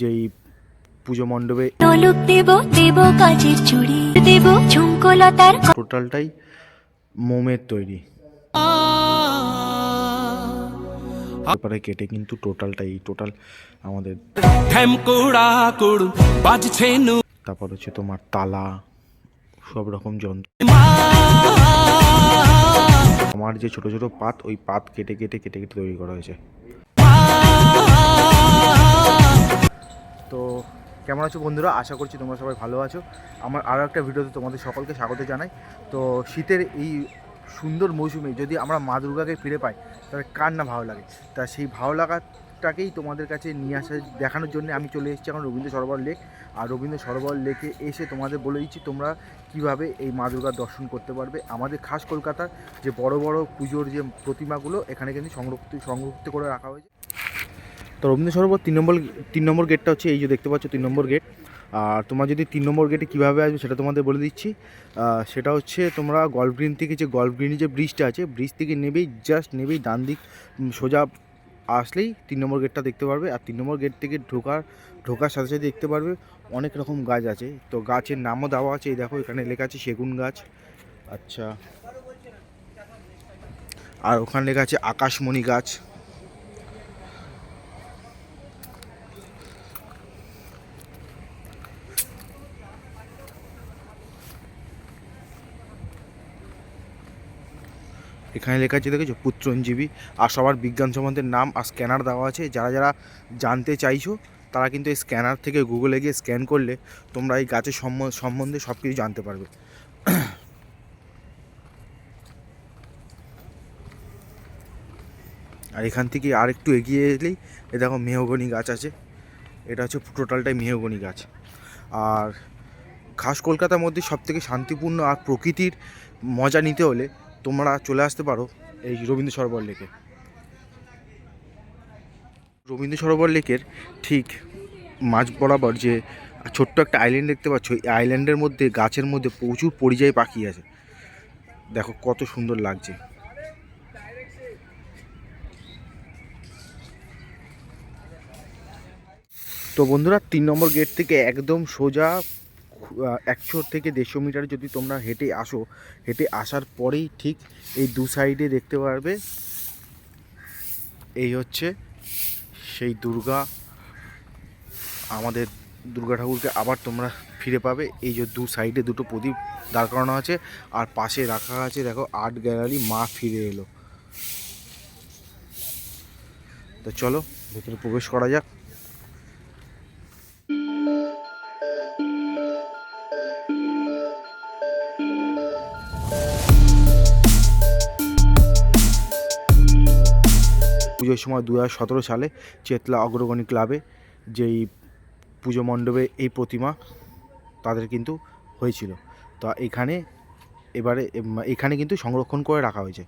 যেই পুজো মণ্ডপে নলুক দেব দেব কাজের চুড়ি দেব ঝুমকোলতার টোটালটাই মোমের তৈরি। তারপরে কেটে কিন্তু টোটালটাই টোটাল আমাদের তারপর হচ্ছে তোমার তালা সব রকম যন্ত্র। আমার যে ছোট ছোট পাত ওই পাত কেটে কেটে কেটে কেটে তৈরি করা হয়েছে। তো কেমন আছো বন্ধুরা? আশা করছি তোমরা সবাই ভালো আছো। আমার আরও একটা ভিডিওতে তোমাদের সকলকে স্বাগত জানাই। তো শীতের এই সুন্দর মৌসুমে যদি আমরা মা দুর্গাকে ফিরে পাই, তাহলে কার না ভালো লাগে? তা সেই ভালো লাগাটাকেই তোমাদের কাছে নিয়ে আসা, দেখানোর জন্য আমি চলে এসেছি এখন রবীন্দ্র সরোবর লেক। আর রবীন্দ্র সরোবর লেকে এসে তোমাদের বলে দিচ্ছি তোমরা কীভাবে এই মা দুর্গার দর্শন করতে পারবে। আমাদের খাস কলকাতার যে বড় বড় পুজোর যে প্রতিমাগুলো, এখানে কিন্তু সংরক্ষিত সংরক্ষিত করে রাখা হয়েছে। তো রবীন্দ্র সরোবর তিন নম্বর তিন নম্বর গেটটা হচ্ছে এই যে দেখতে পাচ্ছ, তিন নম্বর গেট আর তোমার যদি তিন নম্বর গেটে কীভাবে আসবে সেটা তোমাদের বলে দিচ্ছি। সেটা হচ্ছে তোমরা গল্ফ গ্রিন থেকে যে গল্ফ গ্রিনে যে ব্রিজটা আছে ব্রিজ থেকে নেবেই জাস্ট নেবেই, ডান দিক সোজা আসলেই তিন নম্বর গেটটা দেখতে পারবে। আর তিন নম্বর গেট থেকে ঢোকার ঢোকার সাথে সাথে দেখতে পারবে অনেক রকম গাছ আছে। তো গাছের নামও দেওয়া আছে, এই দেখো এখানে লেখা আছে সেগুন গাছ। আচ্ছা। আর ওখানে লেখা আছে আকাশমণি গাছ। এখানে লেখা আছে, দেখেছ? পুত্রঞ্জীবী। আর সবার বিজ্ঞান সম্বন্ধে নাম আর স্ক্যানার দেওয়া আছে। যারা যারা জানতে চাইছো, তারা কিন্তু এই স্ক্যানার থেকে গুগলে গিয়ে স্ক্যান করলে তোমরা এই গাছের সম্ব- সম্বন্ধে সব কিছু জানতে পারবে। আর এখান থেকে আর একটু এগিয়ে এলেই, এ দেখো মেহগনি গাছ আছে। এটা হচ্ছে টোটালটাই মেহগনি গাছ। আর খাস কলকাতার মধ্যে সবথেকে শান্তিপূর্ণ আর প্রকৃতির মজা নিতে হলে তোমরা চলে আসতে পারো এই রবীন্দ্র সরোবর লেকে। রবীন্দ্র সরোবর লেকের ঠিক মাঝ বরাবর যে ছোট্ট একটা আইল্যান্ড দেখতে পাচ্ছ, এই আইল্যান্ডের মধ্যে, গাছের মধ্যে প্রচুর পরিযায়ী পাখি আছে। দেখো কত সুন্দর লাগছে। তো বন্ধুরা, তিন নম্বর গেট থেকে একদম সোজা একশো থেকে দেড়শো মিটার যদি তোমরা হেঁটে আসো, হেঁটে আসার পরেই ঠিক এই দু সাইডে দেখতে পারবে। এই হচ্ছে সেই দুর্গা। আমাদের দুর্গা ঠাকুরকে আবার তোমরা ফিরে পাবে। এই যে দু সাইডে দুটো প্রদীপ দাঁড় করানো আছে আর পাশে রাখা আছে দেখো আর্ট গ্যালারি মা ফিরে এলো। তো চলো, ভেতরে প্রবেশ করা যাক। পুজোর সময় দু হাজার সতেরো সালে চেতলা অগ্রগণী ক্লাবে যেই পুজো মণ্ডপে এই প্রতিমা তাদের কিন্তু হয়েছিল। তো এখানে এবারে এখানে কিন্তু সংরক্ষণ করে রাখা হয়েছে।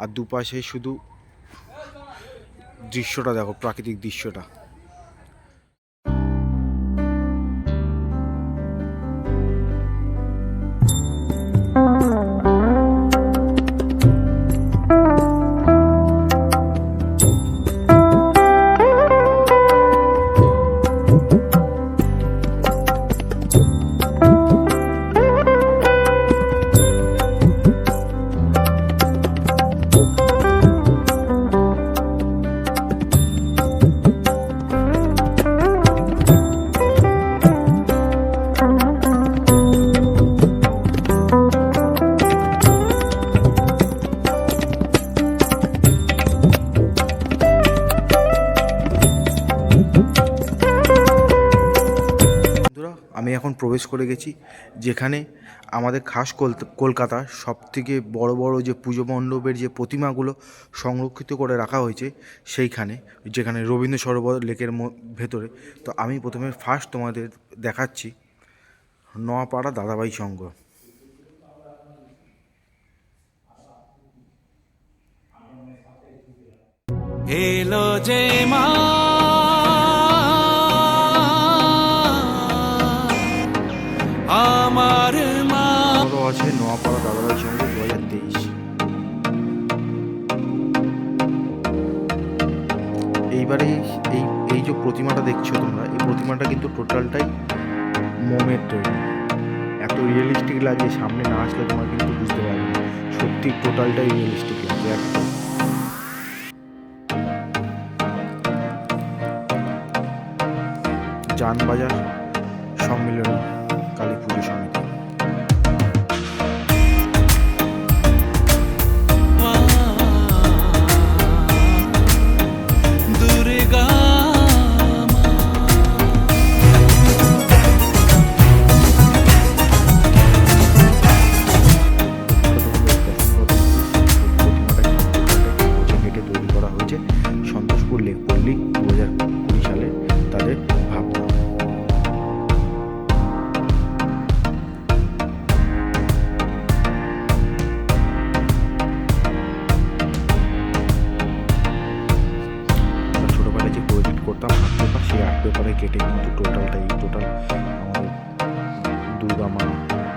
আর দুপাশে শুধু দৃশ্যটা দেখো, প্রাকৃতিক দৃশ্যটা। বন্ধুরা প্রবেশ করে গেছি, যেখানে আমাদের খাস কল- কলকাতার সব থেকে বড় বড় যে পুজো মণ্ডপের যে প্রতিমাগুলো সংরক্ষিত করে রাখা হয়েছে সেইখানে, যেখানে রবীন্দ্র সরোবর লেকের ভেতরে। তো আমি প্রথমে ফার্স্ট তোমাদের দেখাচ্ছি নোয়াপাড়া দাদাবাই সংঘ। এলো যে মা এইবারে এই এই যে প্রতিমাটা দেখছ তোমরা, এই প্রতিমাটা কিন্তু টোটালটাই মোমের তৈরি। এত রিয়েলিস্টিক লাগে, সামনে না আসলে তোমার কিন্তু বুঝতে পারবে না। সত্যি টোটালটাই রিয়েলিস্টিক লাগে একদম যানবাজার সম্মিলনী।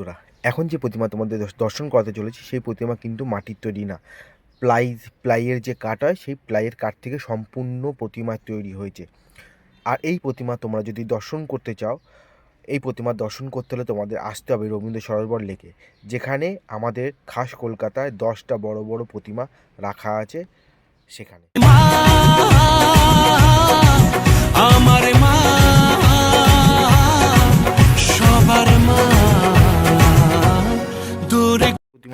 বন্ধুরা, এখন যে প্রতিমা তোমাদের দর্শন করাতে চলেছি, সেই প্রতিমা কিন্তু মাটির তৈরি না। প্লাই, প্লাইয়ের যে কাঠ হয়, সেই প্লাইয়ের কাঠ থেকে সম্পূর্ণ প্রতিমা তৈরি হয়েছে। আর এই প্রতিমা তোমরা যদি দর্শন করতে চাও, এই প্রতিমা দর্শন করতে হলে তোমাদের আসতে হবে রবীন্দ্র সরোবর লেকে, যেখানে আমাদের খাস কলকাতায় দশটা বড় বড় প্রতিমা রাখা আছে সেখানে। আমার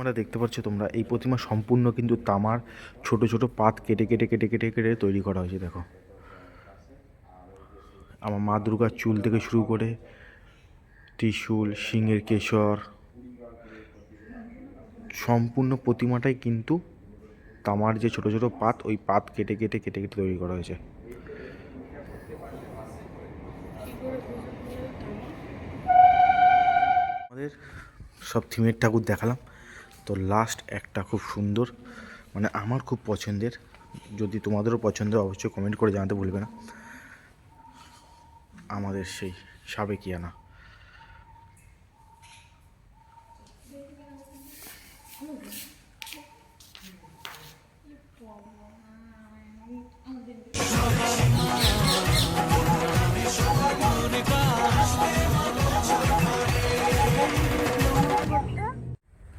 প্রতিমাটা দেখতে পাচ্ছ, তোমরা এই প্রতিমা সম্পূর্ণ কিন্তু তামার ছোট ছোট পাত কেটে কেটে কেটে কেটে কেটে তৈরি করা হয়েছে, দেখো। আমার মা দুর্গার চুল থেকে শুরু করে ত্রিশূল শিঙের কেশর, সম্পূর্ণ প্রতিমাটাই কিন্তু তামার যে ছোট ছোট পাত, ওই পাত কেটে কেটে কেটে কেটে তৈরি করা হয়েছে। আমাদের সব থিমের ঠাকুর দেখালাম। তো লাস্ট একটা খুব সুন্দর মানে আমার খুব পছন্দের, যদি তোমাদেরও পছন্দ অবশ্যই কমেন্ট করে জানাতে ভুলবে না, আমাদের সেই সাবেকিয়ানা।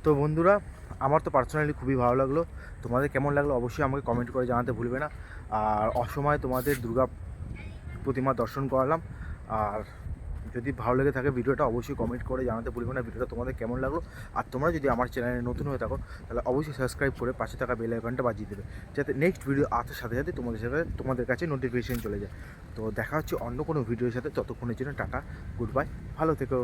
তো বন্ধুরা, আমার তো পার্সোনালি খুবই ভালো লাগল। তোমাদের কেমন লাগল অবশ্যই আমাকে কমেন্ট করে জানাতে ভুলবে না। আর অসময়ে তোমাদের দুর্গা প্রতিমা দর্শন করালাম। আর যদি ভালো লেগে থাকে ভিডিওটা, অবশ্যই কমেন্ট করে জানাতে ভুলবে না। ভিডিওটা তোমাদের কেমন লাগল? আর তোমরা যদি আমার চ্যানেলে নতুন হয়ে থাকো, তাহলে অবশ্যই সাবস্ক্রাইব করে পাশে থাকা বেল আইকনটা বাজিয়ে দেবে। যাতে নেক্সট ভিডিও আসার সাথে সাথে তোমাদের সাথে তোমাদের কাছে নোটিফিকেশন চলে যায়। তো দেখা হচ্ছে অন্য কোনো ভিডিওর সাথে। ততক্ষণের জন্য টাটা গুড বাই ভালো থেকো।